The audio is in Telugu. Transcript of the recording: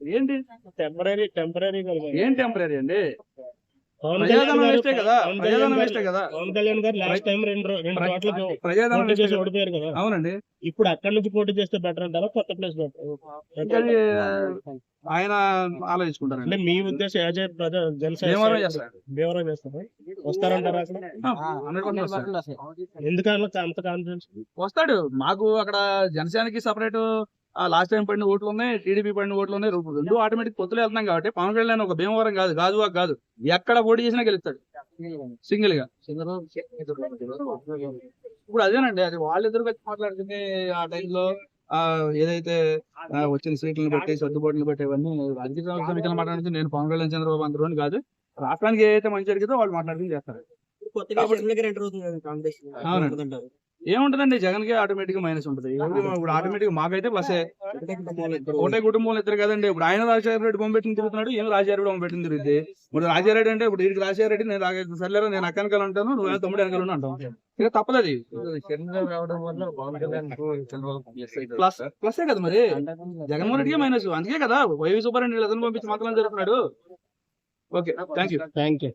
ఏంటి? టెంపరీ టెంపరీ ఏం టెంపరీ అండి? ప్రజాధనం వేస్టే కదా ప్రజాధనం వేస్టే కదా. పవన్ కళ్యాణ్ గారు లాస్ట్ టైం రెండు రెండు చోట్ల ప్రజాధనం చేసి కదా. ఓడిపోయారు కదా. అవునండి. ఇప్పుడు అక్కడ నుంచి పోటీ చేస్తే బెటర్ అంటారా? కొత్త ప్లేస్ ఆయన ఆలోచించుకుంటారండి. అంటే మీ ఉద్దేశం యాజ్ జనసేన భీమవరం చేస్తారు? భీమవరం చేస్తారు వస్తారంటారా ఎందుకన్నా అంత కాన్ఫిడెన్స్ వస్తాడు. మాకు అక్కడ జనసేనకి సపరేట్ లాస్ట్ టైం పడిన ఓట్లు ఉన్నాయి టీడీపీ పడిన ఓట్లు ఉన్నాయి రెండు- ఆటోమేటిక్ పొత్తులు వెళ్తున్నాం కాబట్టి పవన్ కళ్యాణ్ ఒక భీమవరం కాదు గాజువాక్ కాదు. ఎక్కడ పోటీ చేసినా గెలుస్తాడు. సింగిల్గా ఇప్పుడు అదేనండి అది వాళ్ళిద్దరు వచ్చి మాట్లాడుతుంది ఆ టైంలో ఏదైతే వచ్చిన సీట్లను బట్టి సర్దుబాటును బట్టి ఇవన్నీ రాజకీయ మాట్లాడుతుంది. నేను పవన్ కళ్యాణ్ చంద్రబాబు అందరూ అని కాదు. రాష్ట్రానికి ఏదైతే మంచి జరిగిందో వాళ్ళు మాట్లాడుకుని చేస్తారు. అవునండి. ఏముంటదండి? జగన్కి ఆటోమేటిక్గా మైనస్ ఉంటుంది ఇప్పుడు ఆటోమేటిక్ మాకైతే ప్లస్. ఒకటే కుటుంబంలో ఇద్దరు కదండి. ఇప్పుడు ఆయన రాజశేఖర రెడ్డి బొమ్మ పెట్టిన తిరుగుతున్నాడు ఈయన రాజశేఖర రెడ్డి బొమ్మ పెట్టిన తిరుగుతుంది ఇప్పుడు రాజశేఖర రెడ్డి అంటే ఇప్పుడు వీడికి రాజశేఖర రెడ్డి నేను సర్లేరా నేను అక్క వెనకాల ఉంటాను నువ్వు తమ్ముడు వెనకాల అంటాం ఇక తప్పదు అది. ప్లస్ ప్లస్ కదా మరి. జగన్మోహన్ రెడ్డికి మైనస్. అందుకే కదా వైవి సుబ్బారెడ్డి వీళ్ళందరినీ పంపించి మాత్రం జరుగుతున్నాడు. Okay thank you thank you